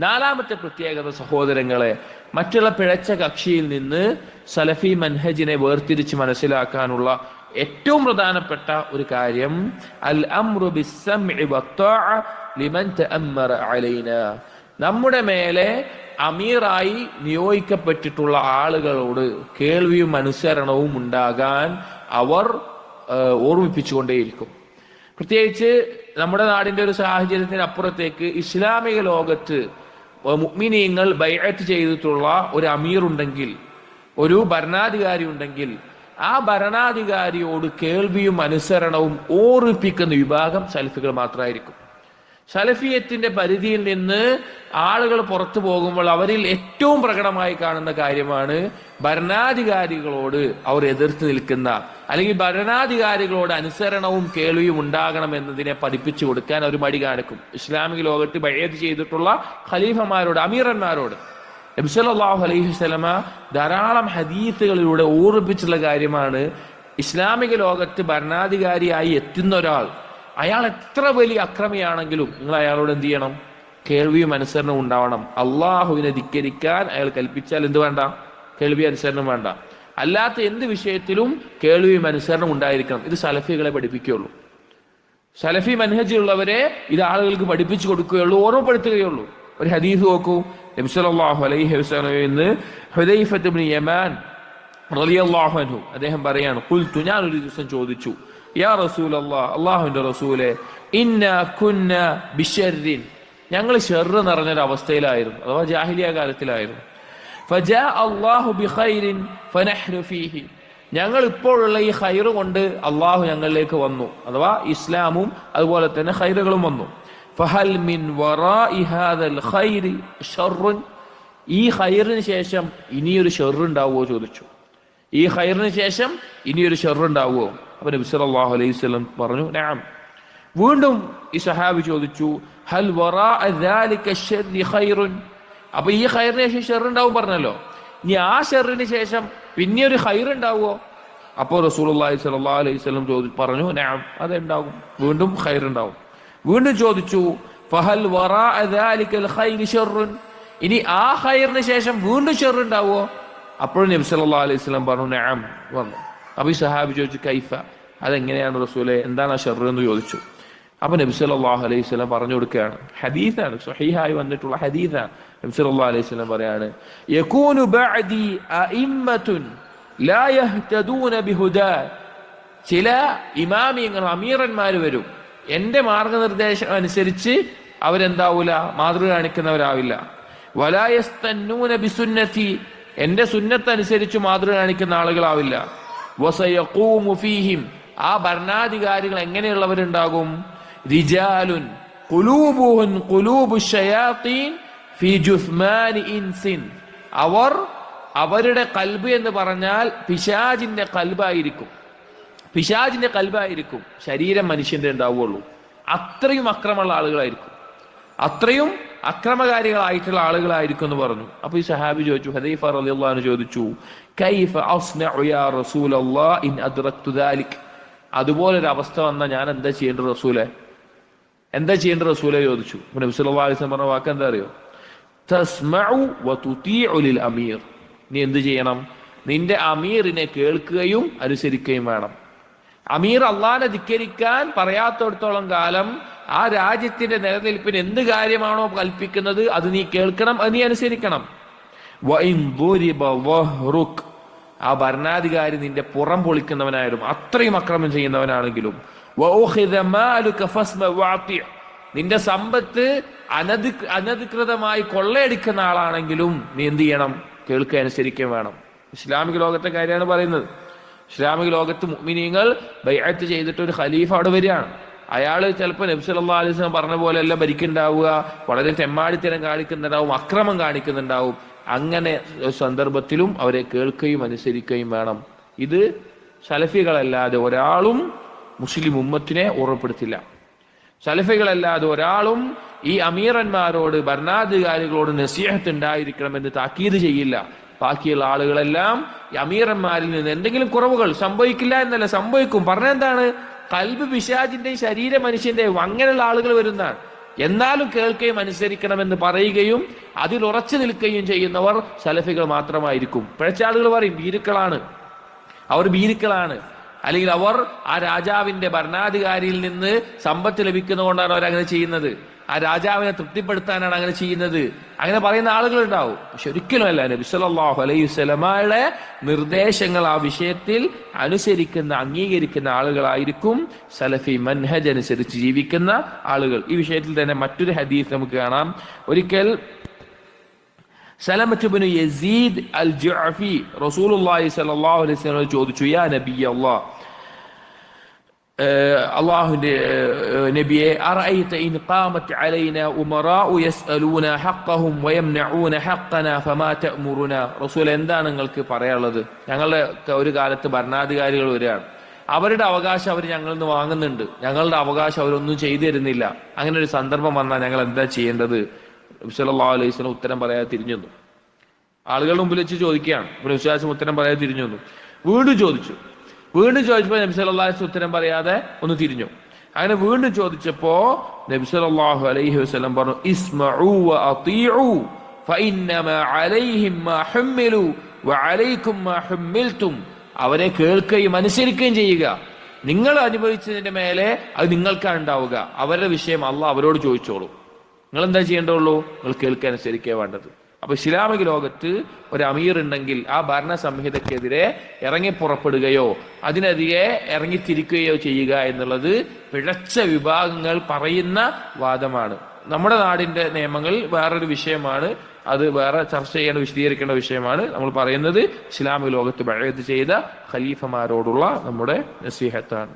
നാലാമത്തെ പ്രത്യേകത സഹോദരങ്ങളെ മറ്റുള്ള പിഴച്ച കക്ഷിയിൽ നിന്ന് സലഫി മൻഹജിനെ വേർതിരിച്ച് മനസ്സിലാക്കാനുള്ള ഏറ്റവും പ്രധാനപ്പെട്ട ഒരു കാര്യം അൽ അംറു ലിമൻ അലൈനാ. നമ്മുടെ മേലെ അമീറായി നിയോഗിക്കപ്പെട്ടിട്ടുള്ള ആളുകളോട് കേൾവിയും അനുസരണവും ഉണ്ടാകാൻ അവർ ഓർമ്മിപ്പിച്ചുകൊണ്ടേയിരിക്കും. പ്രത്യേകിച്ച് നമ്മുടെ നാടിന്റെ ഒരു സാഹചര്യത്തിന് അപ്പുറത്തേക്ക് ഇസ്ലാമിക ലോകത്ത് മുഗ്മിനീങ്ങൾ ബൈഅത്ത് ചെയ്തിട്ടുള്ള ഒരു അമീർ ഉണ്ടെങ്കിൽ ഒരു ഭരണാധികാരി ഉണ്ടെങ്കിൽ ആ ഭരണാധികാരിയോട് കേൾവിയും അനുസരണവും ഓർമ്മിപ്പിക്കുന്ന വിഭാഗം സൽഫികൾ മാത്രമായിരിക്കും. സലഫിയത്തിന്റെ പരിധിയിൽ നിന്ന് ആളുകൾ പുറത്തു പോകുമ്പോൾ അവരിൽ ഏറ്റവും പ്രകടമായി കാണുന്ന കാര്യമാണ് ഭരണാധികാരികളോട് അവർ എതിർത്ത് നിൽക്കുന്ന അല്ലെങ്കിൽ ഭരണാധികാരികളോട് അനുസരണവും കേൾവിയും ഉണ്ടാകണം എന്നതിനെ പഠിപ്പിച്ചു കൊടുക്കാൻ അവർ മടി കാണിക്കും. ഇസ്ലാമിക ലോകത്ത് ബയ്യത് ചെയ്തിട്ടുള്ള ഖലീഫമാരോട് അമീറന്മാരോട് നബ്സലാഹു അലൈഹി സ്വലമ ധാരാളം ഹദീസുകളിലൂടെ ഓർമ്മിപ്പിച്ചുള്ള കാര്യമാണ് ഇസ്ലാമിക ലോകത്ത് ഭരണാധികാരിയായി എത്തുന്ന ഒരാൾ അയാൾ എത്ര വലിയ അക്രമിയാണെങ്കിലും നിങ്ങൾ അയാളോട് എന്ത് ചെയ്യണം? കേൾവിയും അനുസരണവും ഉണ്ടാവണം. അള്ളാഹുവിനെ ധിക്കരിക്കാൻ അയാൾ കൽപ്പിച്ചാൽ എന്ത് വേണ്ട? കേൾവി അനുസരണം വേണ്ട. അല്ലാത്ത എന്ത് വിഷയത്തിലും കേൾവിയും അനുസരണം ഉണ്ടായിരിക്കണം. ഇത് സലഫികളെ പഠിപ്പിക്കുകയുള്ളൂ. സലഫി മനഹജിലുള്ളവരെ ഇത് ആളുകൾക്ക് പഠിപ്പിച്ചു കൊടുക്കുകയുള്ളൂ ഓർമ്മപ്പെടുത്തുകയുള്ളൂ. ഒരു ഹദീസ് നോക്കൂ. നബിസലാഹു അലൈഹി വസല്ലമയിൽ ഹുദൈഫത്ത് യമാൻ അദ്ദേഹം പറയാണ് ഖുൽതു ഞാൻ ഒരു ദിവസം ചോദിച്ചു യാ റസൂൽ അള്ളാഹ് അള്ളാഹുവിന്റെ റസൂലെ ഇന്ന കുന്ന ബിഷറിൻ ഞങ്ങൾ ഷെറ് നിറഞ്ഞൊരു അവസ്ഥയിലായിരുന്നു അഥവാ ജാഹിലിയ കാലത്തിലായിരുന്നു. ഫജാ അള്ളാഹു ബിഖൈരിൻ ഫനഹ്നു ഫീഹി. ഞങ്ങൾ ഇപ്പോഴുള്ള ഈ ഹൈറ് കൊണ്ട് അള്ളാഹു ഞങ്ങളിലേക്ക് വന്നു അഥവാ ഇസ്ലാമും അതുപോലെ തന്നെ ഹൈറുകളും വന്നു. ഫഹൽ മിൻ ഖൈരി ഈ ഹൈറിന് ശേഷം ഇനിയൊരു ഷെറുണ്ടാവുമോ ചോദിച്ചു. ഈ ഹൈറിന് ശേഷം ഇനിയൊരു ഷെറ് ഉണ്ടാവുമോ അപ്പൊ നബി സല്ലല്ലാഹു അലൈഹി വസല്ലം പറഞ്ഞു നഅം വീണ്ടും ഈ സഹാബി ചോദിച്ചു ഹൽ വറാഅ ദാലിക ശർരി ഖൈറുൻ? അപ്പൊ ഈ ഹൈറിന് ശേഷം ഷെറുണ്ടാവും പറഞ്ഞല്ലോ. ഇനി ആ ഷെറിന് ശേഷം പിന്നെ ഒരു ഹൈർ ഉണ്ടാവുമോ? അപ്പോൾ റസൂലുള്ളാഹി സ്വല്ലല്ലാഹു അലൈഹി വസല്ലം ചോദി പറഞ്ഞു നഅം അതുണ്ടാകും വീണ്ടും ഹൈർ ഉണ്ടാവും. വീണ്ടും ചോദിച്ചു ഫഹൽ ഇനി ആ ഹൈറിന് ശേഷം വീണ്ടും ഷെർ ഉണ്ടാവുമോ? അപ്പോഴും നബി സല്ലല്ലാഹു അലൈഹി വസല്ലം പറഞ്ഞു നഅം വന്നു. ഈ സഹാബി ചോദിച്ചു കൈഫ അതെങ്ങനെയാണ് റസൂലെ? എന്താണ് ആ ഷെറർ എന്ന് ചോദിച്ചു. അപ്പൊ നബി സല്ലല്ലാഹു അലൈഹി സ്വലം പറഞ്ഞു കൊടുക്കുകയാണ് ഹദീസാണ് സഹീഹായി വന്നിട്ടുള്ള ഹദീസാണ്. നബി സല്ലല്ലാഹു അലൈഹി സ്വലം പറയാണ് യകൂനു ബഅദി അഇമ്മത്തുൻ ലാ യഹ്തദൂന ബിഹുദാ. ചില ഇമാമിയങ്ങൾ അമീറന്മാർ വരും. എന്റെ മാർഗനിർദ്ദേശം അനുസരിച്ച് അവരെന്താവൂല? മാതൃക കാണിക്കുന്നവരാവില്ല. വലായസ്തന്നൂന ബിസുന്നത്തി. എന്റെ സുന്നത്ത് അനുസരിച്ച് മാതൃക കാണിക്കുന്ന ആളുകളാവില്ല. വസയഖൂമു ഫീഹിം. ആ ഭരണാധികാരികൾ എങ്ങനെയുള്ളവരുണ്ടാകും? റിജാലുൻ ജുസ്മാനി ഇൻസിൻ. അവർ അവരുടെ കൽബ് എന്ന് പറഞ്ഞാൽ പിശാജിന്റെ കൽബായിരിക്കും. പിശാജിന്റെ കൽബായിരിക്കും. ശരീരം മനുഷ്യന്റെ ഉണ്ടാവുള്ളൂ. അത്രയും അക്രമമുള്ള ആളുകളായിരിക്കും. അത്രയും അക്രമകാരികളായിട്ടുള്ള ആളുകളായിരിക്കും എന്ന് പറഞ്ഞു. അപ്പൊ ഈ സഹാബി ചോദിച്ചു ഹദീഫ അൻഹു ചോദിച്ചു കൈഫ യാ റസൂലല്ലാഹ് ഇൻ അവസ്ഥ വന്നാൽ ഞാൻ എന്താ ചെയ്യേണ്ടത് റസൂലെ? എന്താ ചെയ്യേണ്ടത് റസൂലെ ചോദിച്ചു. നബി അലൈഹി വസല്ലം പറഞ്ഞ വാക്ക് എന്താ അറിയോ? തസ്മഉ ലിൽ അമീർ. നീ എന്ത് ചെയ്യണം? നിന്റെ അമീറിനെ കേൾക്കുകയും അനുസരിക്കുകയും വേണം. അമീർ അള്ളാനെ ധിക്കരിക്കാൻ പറയാത്തടത്തോളം കാലം ആ രാജ്യത്തിന്റെ നിലനിൽപ്പിന് എന്ത് കാര്യമാണോ കൽപ്പിക്കുന്നത് അത് നീ കേൾക്കണം അത് നീ അനുസരിക്കണം. ആ ഭരണാധികാരി നിന്റെ പുറം പൊളിക്കുന്നവനായാലും അത്രയും അക്രമം ചെയ്യുന്നവനാണെങ്കിലും. നിന്റെ സമ്പത്ത് അനധി അനധികൃതമായി കൊള്ളയടിക്കുന്ന ആളാണെങ്കിലും നീ എന്ത് ചെയ്യണം? കേൾക്കുക അനുസരിക്കുകയും വേണം. ഇസ്ലാമിക ലോകത്തെ കാര്യമാണ് പറയുന്നത്. ഇസ്ലാമിക ലോകത്ത് മുഅ്മിനീങ്ങൾ ബൈഅത്ത് ചെയ്തിട്ട് ഒരു ഖലീഫ അവിടെ വരികയാണ്. അയാൾ ചിലപ്പോൾ നബി സല്ലല്ലാഹു അലൈഹി വസല്ലം പറഞ്ഞ പോലെ എല്ലാം ഭരിക്കുന്നുണ്ടാവുക വളരെ തെമ്മാടിത്തരം കാണിക്കുന്നുണ്ടാവും അക്രമം കാണിക്കുന്നുണ്ടാവും. അങ്ങനെ സന്ദർഭത്തിലും അവരെ കേൾക്കുകയും അനുസരിക്കുകയും വേണം. ഇത് സലഫികളല്ലാതെ ഒരാളും മുസ്ലിം ഉമ്മത്തിനെ ഓർമ്മപ്പെടുത്തില്ല. സലഫികളല്ലാതെ ഒരാളും ഈ അമീറന്മാരോട് ഭരണാധികാരികളോട് നസീഹത്ത് ഉണ്ടായിരിക്കണമെന്ന് താക്കീത് ചെയ്യില്ല. ബാക്കിയുള്ള ആളുകളെല്ലാം അമീറന്മാരിൽ നിന്ന് എന്തെങ്കിലും കുറവുകൾ സംഭവിക്കില്ല എന്നല്ല സംഭവിക്കും. പറഞ്ഞെന്താണ് കൽബ് പിശാജിന്റെയും ശരീര മനുഷ്യന്റെയും അങ്ങനെയുള്ള ആളുകൾ വരുന്നതാണ്. എന്നാലും കേൾക്കുകയും അനുസരിക്കണമെന്ന് പറയുകയും അതിൽ ഉറച്ചു നിൽക്കുകയും ചെയ്യുന്നവർ സലഫികൾ മാത്രമായിരിക്കും. പിഴച്ച ആളുകൾ പറയും ഭീരുക്കളാണ്. അവർ ഭീരുക്കളാണ്. അല്ലെങ്കിൽ അവർ ആ രാജാവിന്റെ ഭരണാധികാരിയിൽ നിന്ന് സമ്പത്ത് ലഭിക്കുന്നതുകൊണ്ടാണ് അവർ അങ്ങനെ ചെയ്യുന്നത്. ആ രാജാവിനെ തൃപ്തിപ്പെടുത്താനാണ് അങ്ങനെ ചെയ്യുന്നത്. അങ്ങനെ പറയുന്ന ആളുകൾ ഉണ്ടാവും പക്ഷെ ഒരിക്കലുമല്ല നബി സല്ലാഹു അലൈഹി സ്വലമയുടെ നിർദ്ദേശങ്ങൾ ആ വിഷയത്തിൽ അനുസരിക്കുന്ന അംഗീകരിക്കുന്ന ആളുകളായിരിക്കും സലഫി മൻഹജ് അനുസരിച്ച് ജീവിക്കുന്ന ആളുകൾ. ഈ വിഷയത്തിൽ തന്നെ മറ്റൊരു ഹദീസ് നമുക്ക് കാണാം. ഒരിക്കൽ സലമറ്റുബിന് യസീദ് അൽ ജുഅഫി റസൂലുള്ളാഹി സ്വല്ലല്ലാഹു അലൈഹി വസല്ലം ചോദിച്ചു യാ നബി ഫമാ നബിയെ റസൂൽ എന്താണ് നിങ്ങൾക്ക് പറയാനുള്ളത്? ഞങ്ങളുടെ ഒരു കാലത്ത് ഭരണാധികാരികൾ വരികയാണ്. അവരുടെ അവകാശം അവർ ഞങ്ങളിൽ നിന്ന് വാങ്ങുന്നുണ്ട്. ഞങ്ങളുടെ അവകാശം അവരൊന്നും ചെയ്തു തരുന്നില്ല. അങ്ങനെ ഒരു സന്ദർഭം വന്നാൽ ഞങ്ങൾ എന്താ ചെയ്യേണ്ടത്? സല്ലല്ലാഹു അലൈഹി വസല്ലം ഉത്തരം പറയാതെ തിരിഞ്ഞു. ആളുകളുടെ മുമ്പിൽ വെച്ച് ചോദിക്കുകയാണ്. വിശ്വാസം ഉത്തരം പറയാതെ തിരിഞ്ഞു വീണ്ടും ചോദിച്ചു. വീണ്ടും ചോദിച്ചപ്പോൾ നബി വസല്ലം ഉത്തരം പറയാതെ ഒന്ന് തിരിഞ്ഞു. അങ്ങനെ വീണ്ടും ചോദിച്ചപ്പോ നബി സല്ലല്ലാഹു അലൈഹി വസല്ലം പറഞ്ഞു ഫഇന്നമാ അലൈഹിം മാ മാ അവരെ കേൾക്കുകയും അനുസരിക്കുകയും ചെയ്യുക. നിങ്ങൾ അനുഭവിച്ചതിന്റെ മേലെ അത് നിങ്ങൾക്കാണ് ഉണ്ടാവുക. അവരുടെ വിഷയം അള്ളാഹ് അവരോട് ചോദിച്ചോളൂ. നിങ്ങൾ എന്താ ചെയ്യേണ്ടുള്ളൂ നിങ്ങൾ കേൾക്കാൻ അനുസരിക്കേ വേണ്ടത്. അപ്പൊ ഇസ്ലാമിക ലോകത്ത് ഒരു അമീർ ഉണ്ടെങ്കിൽ ആ ഭരണ സംഹിതക്കെതിരെ ഇറങ്ങി പുറപ്പെടുകയോ അതിനെതിരെ ഇറങ്ങിത്തിരിക്കുകയോ ചെയ്യുക എന്നുള്ളത് പിഴച്ച വിഭാഗങ്ങൾ പറയുന്ന വാദമാണ്. നമ്മുടെ നാടിന്റെ നിയമങ്ങൾ വേറൊരു വിഷയമാണ്. അത് വേറെ ചർച്ച ചെയ്യേണ്ട വിശദീകരിക്കേണ്ട വിഷയമാണ്. നമ്മൾ പറയുന്നത് ഇസ്ലാമിക ലോകത്ത് ബഴയത്ത് ചെയ്ത ഖലീഫമാരോടുള്ള നമ്മുടെ നസീഹത്താണ്.